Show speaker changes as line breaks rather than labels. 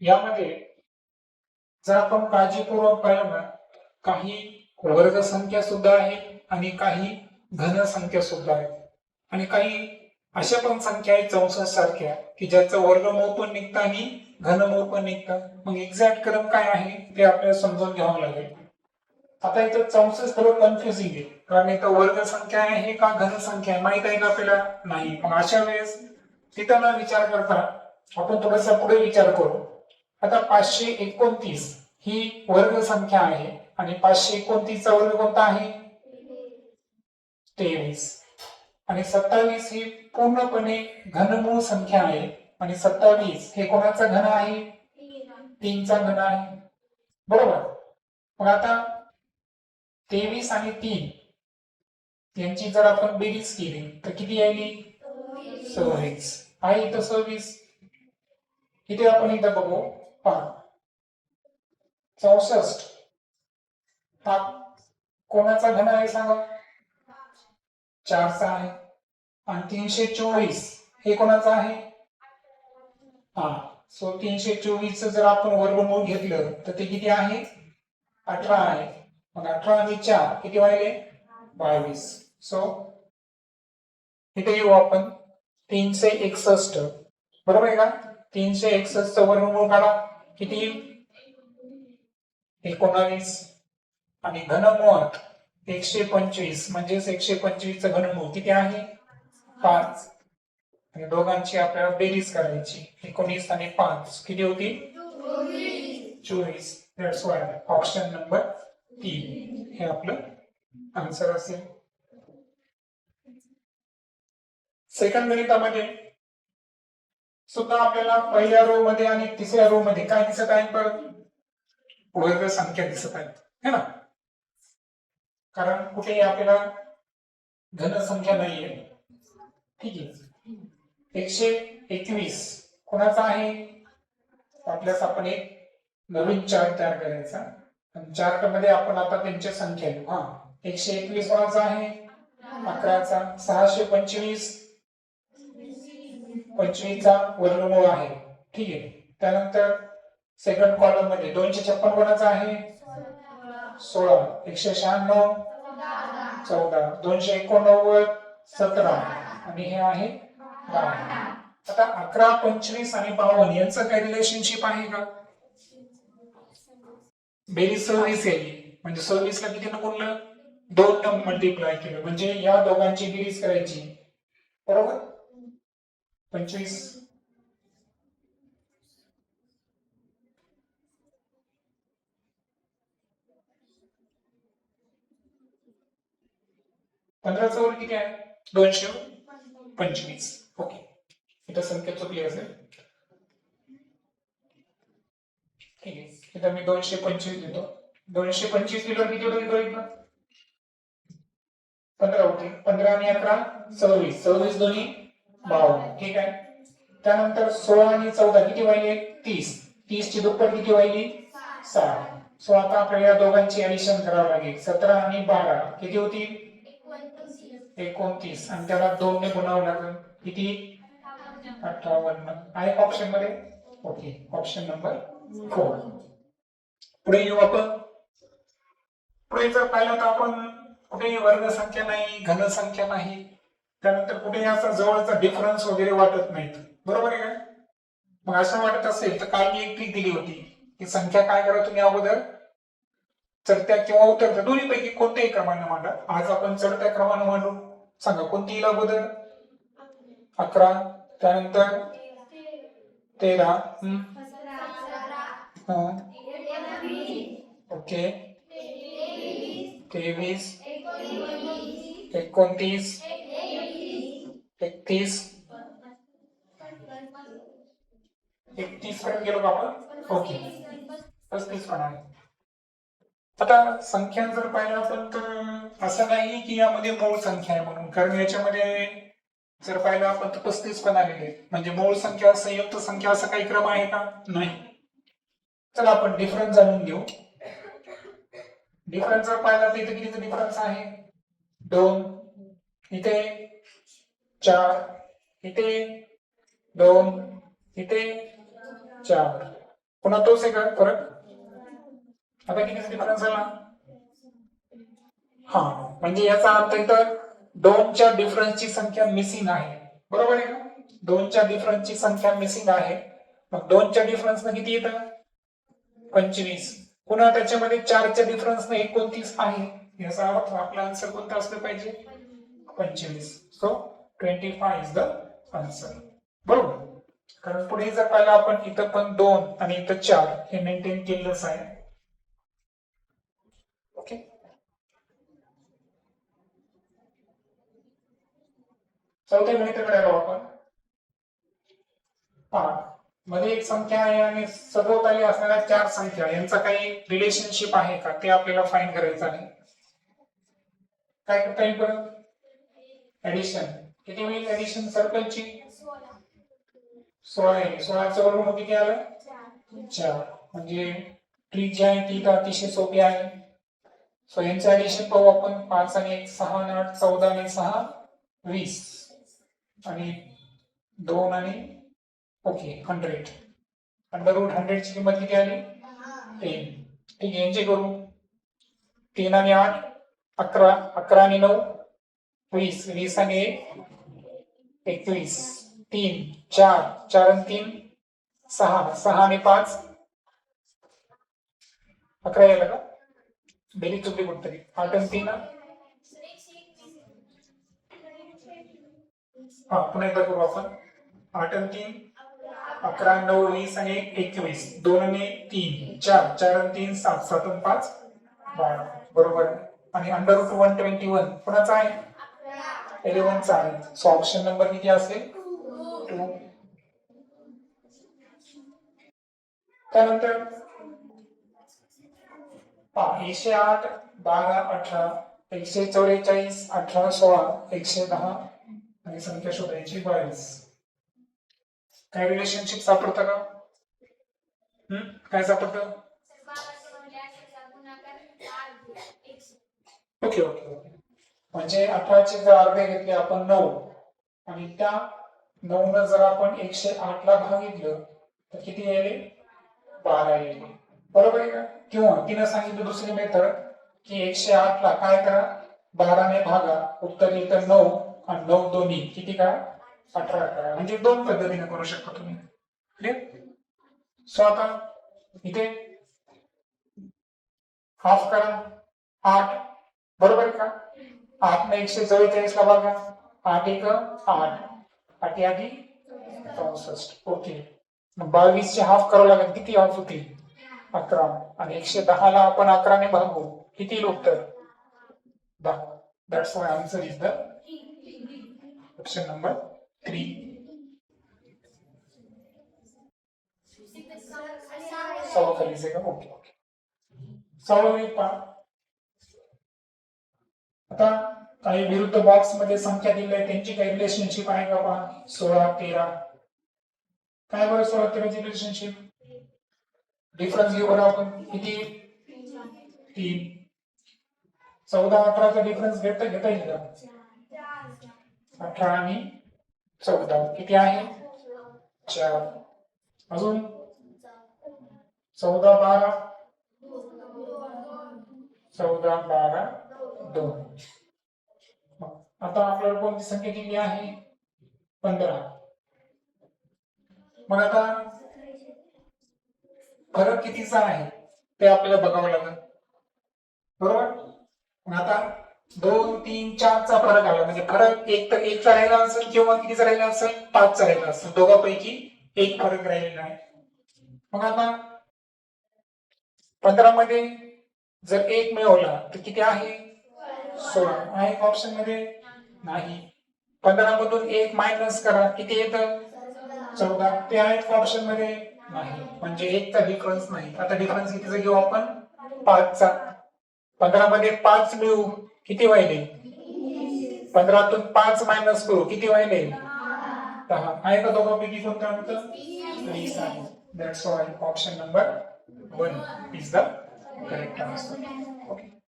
यामध्ये जर आपण काळजीपूर्वक पाहिलं ना काही वर्ग संख्या सुद्धा आहे आणि काही घन संख्या सुद्धा आहेत. आणि काही अशा पण संख्या आहेत चौसष्ट सारख्या की ज्याचं वर्गमूळ पण निघतं आणि घनमूळ पण निघतं. मग एक्झॅक्ट क्रम काय आहे ते आपल्याला समजून घ्यावं लागेल. आता इथं चौसष्ट थोडं कन्फ्युजिंग आहे. कारण इथं वर्ग संख्या आहे का घन संख्या आहे माहीत आहे का आपल्याला? नाही. मग अशा वेळेस तिथं न विचार करता आपण थोडासा पुढे विचार करू. आता पाचशे एकोणतीस ही वर्ग संख्या आहे. आणि पाचशे एकोणतीसचा वर्ग कोणता आहे? तेवीस. आणि सत्तावीस ही पूर्णपणे घनमूळ संख्या आहे. आणि सत्तावीस हे कोणाचा घन आहे? तीनचा घन आहे. बरोबर? मग आता तेवीस आणि तीन यांची जर आपण बेरीज केली तर किती यायली? सव्वीस आहे इथं सव्वीस इथे आपण इथं बघू? पहा. चौसष्ट. हा कोणाचा घन आहे सांगा? चारचा आहे. आणि तीनशे चोवीस. हे कोणाचं आहे? हा. सो तीनशे चोवीस जर आपण वर्गमूळ घेतलं तर ते किती आहे? अठरा आहे. मग अठरा आणि चार किती व्हायले? बावीस. सो इथे येऊ आपण. तीनशे एकसष्ट. बरोबर आहे का? तीनशे एकसष्ट वर्गमूळ काढा. किती? एकोणावीस. आणि घनमूळ एकशे पंचवीस. म्हणजेच एकशे पंचवीस घनमूळ किती आहे? पाच. आणि दोघांची आपल्याला बेरीज करायची. एकोणीस आणि पाच. किती होती? चोवीस. दॅट्स वाय ऑप्शन नंबर तीन. हे आपलं आन्सर असेल. सेकंड गणितामध्ये सुद्धा आपल्याला पहिल्या रो मध्ये आणि तिसऱ्या रो मध्ये काय दिसत आहे पण वर्ग संख्या दिसत आहेत है ना? कारण कुठेही आपल्याला घनसंख्या नाहीये. ठीक आहे? एकशे एकवीस. कोणाचा आहे? आपल्यास आपण एक नवीन चार्ट तयार करायचा चार्टमध्ये आपण आता त्यांच्या संख्या हा. एकशे एकवीस कोणाचा आहे? अकराचा. सहाशे पंचवीस. पंचवीसचा वर्गमूळ आहे. ठीक आहे. त्यानंतर सेकंड कॉलममध्ये दोनशे छप्पन कोणाचा आहे. सोळा. एकशे शहाण्णव. चौदा. दोनशे एकोणनव्वद. सतरा. आणि हे आहे आता अकरा पंचवीस आणि बावन्न यांचं काय रिलेशनशिप आहे का? बेरीज सव्वीस यायची म्हणजे सव्वीस ला किती न गुणलं? दोन मल्टिप्लाय केलं. म्हणजे या दोघांची बेरीज करायची. बरोबर? पंचवीस. पंधराचा वर किती आहे? दोनशे पंचवीस. ओके. इथं संख्या चुकली असेल. ठीक आहे. इथं मी दोनशे पंचवीस लिहितो. दोनशे पंचवीस लिटर किती होतो लिहितो इथं? पंधरा होते पंधरा आणि अकरा सव्वीस. सव्वीस दोन्ही बावन्न ठीक आहे? त्यानंतर सोळा आणि चौदा किती वाहिली तीस तीस. ची दुप्पट किती व्हायली सहा सो आता आपल्याला या दोघांची ऍडिशन करावं लागेल. सतरा आणि बारा. किती होती? एकोणतीस. आणि त्याला दोन ने गुणावं लागेल. किती? अठ्ठावन्न. आहे ऑप्शनमध्ये? ओके. ऑप्शन नंबर फोर पुढे येऊ आपण. पुढे जर पाहिलं तर आपण कुठेही वर्ग संख्या नाही घन संख्या नाही. त्यानंतर कुठेही असा जवळचा डिफरन्स वगैरे वाटत नाहीत बरोबर आहे का? मग असं वाटत असेल तर काल मी एक ट्रिक दिली होती. की संख्या काय करा तुम्ही अगोदर? चढत्या किंवा उतरत्या दोन्हीपैकी कोणत्याही क्रमाने मांडा. आज आपण चढत्या क्रमाने मांडू. सांगा कोणती येईल अगोदर? अकरा. त्यानंतर? तेरा. ओके. तेवीस. एकोणतीस. एकतीस एकतीस पर्यंत गेलो का आपण? ओके. पस्तीस पण आहे. आता संख्या जर पाहिलं आपण तर असं नाही की यामध्ये मूळ संख्या आहे म्हणून. कारण याच्यामध्ये जर पाहिलं आपण तर पस्तीस पण आलेले आहेत. म्हणजे मूळ संख्या संयुक्त संख्या असा काही क्रम आहे का? नाही. चला आपण डिफरन्स जाणून घेऊ. डिफरन्स जर पाहिला तर इथे किती डिफरन्स आहे? दोन. इथे चार. इथे दोन. इथे चार. पुन्हा तोच आहे का फरक आता किती डिफरन्स आला हा म्हणजे याचा अर्थ इथं दोनच्या डिफरन्सची संख्या मिसिंग आहे. बरोबर आहे का? दोनच्या डिफरन्सची संख्या मिसिंग आहे. मग दोनच्या डिफरन्स किती येतं? पंचवीस. पुन्हा त्याच्यामध्ये चारच्या डिफरन्स एकोणतीस आहे. याचा अर्थ आपला आन्सर कोणता असलं पाहिजे? पंचवीस. So twenty five is the answer बरोबर? कारण पुढे जर पाहिलं आपण इथं पण दोन आणि इथं चार हे मेंटेन केलेलंच आहे. ओके चौथ्या गणिताकडे आलो आपण. पहा मध्ये एक संख्या आहे आणि सभोवताली असणाऱ्या चार संख्या यांचा काही रिलेशनशिप आहे का? ते आपल्याला फाईन करायचं आहे. काय करता येईल बरं? ऍडिशन किती होईल ऍडिशन सर्कलची सोळा येईल सोळाचं वर्ग किती आलं? चार. म्हणजे ट्री जी आहे ती तर अतिशय सोपी आहे. सो यांचं ऍडिशन पाहू आपण. पाच आणि एक सहा आणि आठ चौदा आणि सहा वीस. आणि दोन आणि ओके हंड्रेड अंडर रूट हंड्रेडची किंमत किती आली? टेन ठीक आहे यांचे करू. तीन आणि आठ अकरा अकरा आणि नऊ वीस वीस आणि एक एकवीस तीन चार चार आणि तीन सहा सहा आणि पाच अकरा यायला का? बेली चुकली कुठतरी. आठ आणि तीन हा पुन्हा एकदा करू आपण. आठ आणि तीन अकरा नऊ वीस आणि एक एकवीस. दोन आणि तीन. चार चार आणि तीन सात सात आणि पाच. बारा. बरोबर आणि under root one twenty one कुणाचा आहे? इलेव्हनचा आहे सो ऑप्शन नंबर किती असेल? टू त्यानंतर एकशे आठ बारा अठरा एकशे चौवेचाळीस अठरा सोळा एकशे दहा आणि संख्या शोधायची बावीस. काय रिलेशनशिप सापडतं का? हम्म काय सापडतं? ओके ओके ओके म्हणजे अठराचे जर अर्धे घेतले आपण नऊ. आणि त्या नऊ न जर आपण एकशे आठ ला भागितलं तर किती येईल बारा येईल बरोबर आहे का? किंवा तिनं सांगितलं दुसरी मेथड की एकशे आठ ला काय करा? बाराने भागा उत्तर येतं नऊ आणि नऊ दोन्ही. किती करा? अठरा करा. म्हणजे दोन पद्धतीने करू शकता तुम्ही. क्लिअर सो आता इथे हाफ करा. आठ. बरोबर आहे का? आठ ने एकशे चव्वेचाळीस ला बघा आठ एक आठ. आठ आधी? चौसष्ट. ओके. बावीस चे हाफ करावं लागेल. किती हाफ होतील अकरा. आणि एकशे दहा ला आपण अकराने भागू. किती उत्तर दहा. That's my answer is the option number three सव्वा आहे का ओके ओके सव्वा आता काही विरुद्ध बॉक्समध्ये संख्या दिल्या आहे त्यांची काही रिलेशनशिप आहे का पहा सोळा तेरा. काय बरं सोळा तेराची रिलेशनशिप डिफरन्स घेऊ बरं आपण? किती? तीन. चौदा अठराचा डिफरन्स घेता घेता येईल का? अठरा आणि चौदा. किती आहे? चार. अजून? चौदा बारा. चौदा बारा. दोन आता आपल्याला कोणती संख्या किती आहे? पंधरा. मग आता फरक कितीचा आहे? ते आपल्याला बघावं लागेल. बरोबर? मग आता दोन तीन चारचा फरक आला. म्हणजे फरक एक तर एकचा राहिला असेल किंवा कितीचा राहिला असेल? पाचचा राहिला असेल. दोघांपैकी एक फरक राहिलेला आहे. मग आता पंधरा मध्ये जर एक मिळवला तर किती आहे? सोळा आहे ऑप्शनमध्ये नाही. पंधरा मधून एक मायनस करा. किती येतं? चौदा. ते आहेत ऑप्शनमध्ये नाही. म्हणजे एकचा डिफरन्स नाही. आता डिफरन्स कितीचा घेऊ आपण? पाचचा. पंधरा मध्ये पाच मिळू. किती व्हायले? पंधरातून पाच मायनस करू. किती वाहिले दहा. आहे का दोघांपैकी कोणतं अंक वीस आहे. That's option number one is the correct answer okay